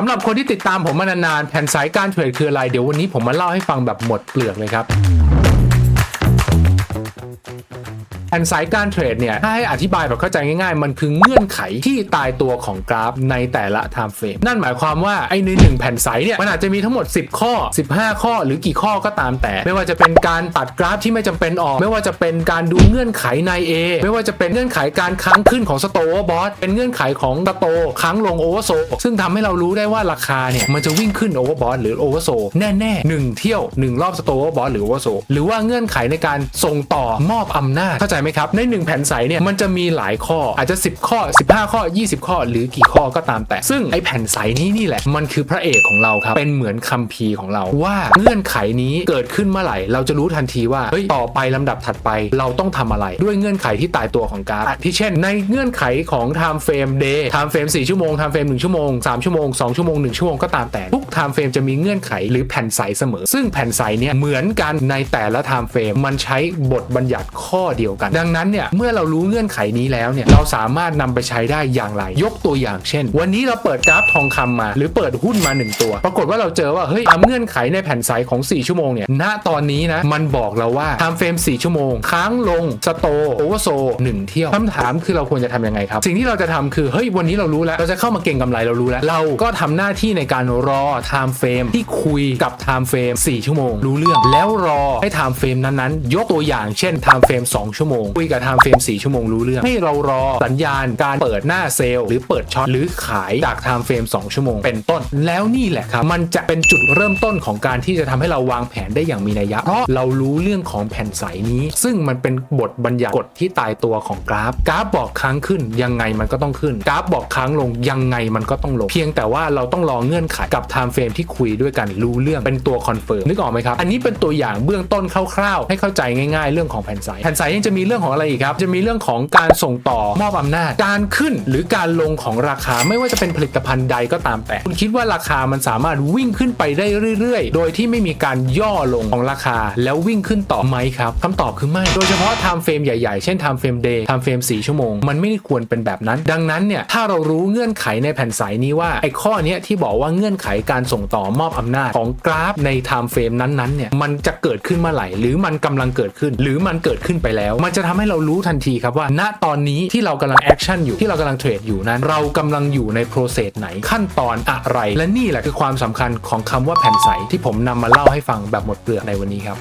สำหรับคนที่ติดตามผมมานานๆแผนสายการเทรดคืออะไร เดี๋ยววันนี้ผมมาเล่าให้ฟังแบบหมดเปลือกเลยครับ แผนสายการเทรดเนี่ยถ้าให้อธิบายแบบเข้าใจง่ายๆ มันคือเงื่อนไขที่ตายตัวของกราฟในแต่ละ time frame นั่นหมายความว่าไอ้ในหนึ่งแผ่นสายเนี่ยมันอาจจะมีทั้งหมด 10 ข้อ 15 ข้อ หรือกี่ข้อก็ตามแต่ ไม่ว่าจะเป็นการตัดกราฟที่ไม่จำเป็นออก ไม่ว่าจะเป็นการดูเงื่อนไขใน A ไม่ว่าจะเป็นเงื่อนไขการค้างขึ้นของสโตว์บอสเป็นเงื่อนไขของสโตค้างลงโอเวอร์โซซึ่งทำให้เรารู้ได้ว่าราคาเนี่ยมันจะวิ่งขึ้นโอเวอร์บอสหรือโอเวอร์โซแน่ๆหนึ่งเที่ยวหนึ่งรอบสโตว์บอสหรือโอเวอร์โซหรือว่าเงื่อนไขในการส่งต่อมอบอำนาจเข้าใจไหมครับ ในหนึ่งแผ่นใสเนี่ยมันจะมีหลายข้ออาจจะ 10 ข้อ 15 ข้อ 20 ข้อ หรือกี่ข้อก็ตามแต่ ซึ่งไอแผ่นใสนี้นี่แหละมันคือพระเอกของเราครับเป็นเหมือนคัมภีร์ของเราว่าเงื่อนไขนี้เกิดขึ้นเมื่อไหร่ เราจะรู้ทันทีว่าเฮ้ยต่อไปลำดับถัดไป เราต้องทำอะไร ด้วยเงื่อนไขที่ตายตัวของการาฟที่เช่น ในเงื่อนไขของ time frame day time frame 4ชั่วโมง time frame 1ชั่วโมง3ชั่วโมง2ชั่วโมง1ชั่วโมงก็ตามแต่ทุก time frame จะมีเงื่อนไขหรือแผ่นใสเสมอ ซึ่งแผ่นใสเนี่ยเหมือนกันในแต่ละ time frame มันใช้บทบัญญัติข้อเดียวกันดังนั้นเนี่ยเมื่อเรารู้เงื่อนไขนี้แล้วเนี่ยเราสามารถนำไปใช้ได้อย่างไร ยกตัวอย่างเช่น วันนี้เราเปิดกราฟทองคำมา หรือเปิดหุ้นมา 1 ตัว ปรากฏว่าเราเจอว่าเฮ้ยตามเงื่อนไขในแผ่นใสของ 4 ชั่วโมงเนี่ยณตอนนี้นะมันบอกเราว่า time frame 4ชั่วโมง ค้างลงสโตโอเวอร์โซ1เที่ยวคำถามคือเราควรจะทำยังไงครับ สิ่งที่เราจะทำคือเฮ้ยวันนี้เรารู้แล้วเราจะเข้ามาเก่งกำไรเรารู้แล้ว เราก็ทำหน้าที่ในการรอ time frame ที่คุยกับ time frame 4ชั่วโมง รู้เรื่องแล้วรอให้ time frame นั้นๆ ยกตัวอย่างเช่น time frame 2ชั่วโมงคุยกับ time frame 4ชั่วโมงรู้เรื่อง ให้เรารอสัญญาณการเปิดหน้าเซลล์หรือเปิดช็อตหรือขายจาก time frame 2ชั่วโมง เป็นต้น แล้วนี่แหละครับ มันจะเป็นจุดเริ่มต้นของการที่จะทำให้เราวางแผนได้อย่างมีนัยยะ เพราะเรารู้เรื่องของแผ่นใสนี้ ซึ่งมันเป็นบทบัญญัติกฎที่ตายตัวของกราฟ กราฟบอกค้างขึ้นยังไงมันก็ต้องขึ้น กราฟบอกค้างลงยังไงมันก็ต้องลง เพียงแต่ว่าเราต้องรอเงื่อนไขกับ time frame ที่คุยด้วยกันรู้เรื่องเป็นตัวคอนเฟิร์มนึกออกไหมครับอันนี้เป็นตัวอย่างเบื้องต้นคร่าวๆให้เข้าใจง่าย ๆ เรื่องของแผ่นใสแผ่นใสยังจะมีเรื่องของอะไรอีกครับ จะมีเรื่องของการส่งต่อมอบอำนาจ การขึ้นหรือการลงของราคาไม่ว่าจะเป็นผลิตภัณฑ์ใดก็ตามแต่ คุณคิดว่าราคามันสามารถวิ่งขึ้นไปได้เรื่อยๆ โดยที่ไม่มีการย่อลงของราคา แล้ววิ่งขึ้นต่อไหมครับคำตอบคือไม่ โดยเฉพาะ time frame ใหญ่ๆ เช่น time frame day time frame 4ชั่วโมง มันไม่ได้ควรเป็นแบบนั้น ดังนั้นเนี่ยถ้าเรารู้เงื่อนไขในแผ่นสายนี้ว่าไอ้ข้อนี้ที่บอกว่าเงื่อนไขการส่งต่อมอบอำนาจของกราฟใน time frame นั้นๆเนี่ยมันจะเกิดขึ้นเมื่อไหร่หรือมันกำลังเกิดขึ้น หรือมันเกิดขึ้นไปแล้วมันจะจะทำให้เรารู้ทันทีครับว่า ณตอนนี้ที่เรากำลังแอคชั่นอยู่ที่เรากำลังเทรดอยู่นั้น เรากำลังอยู่ในโปรเซสไหนขั้นตอนอะไร และนี่แหละคือความสำคัญของคำว่าแผ่นใสที่ผมนำมาเล่าให้ฟังแบบหมดเปลือกในวันนี้ครับ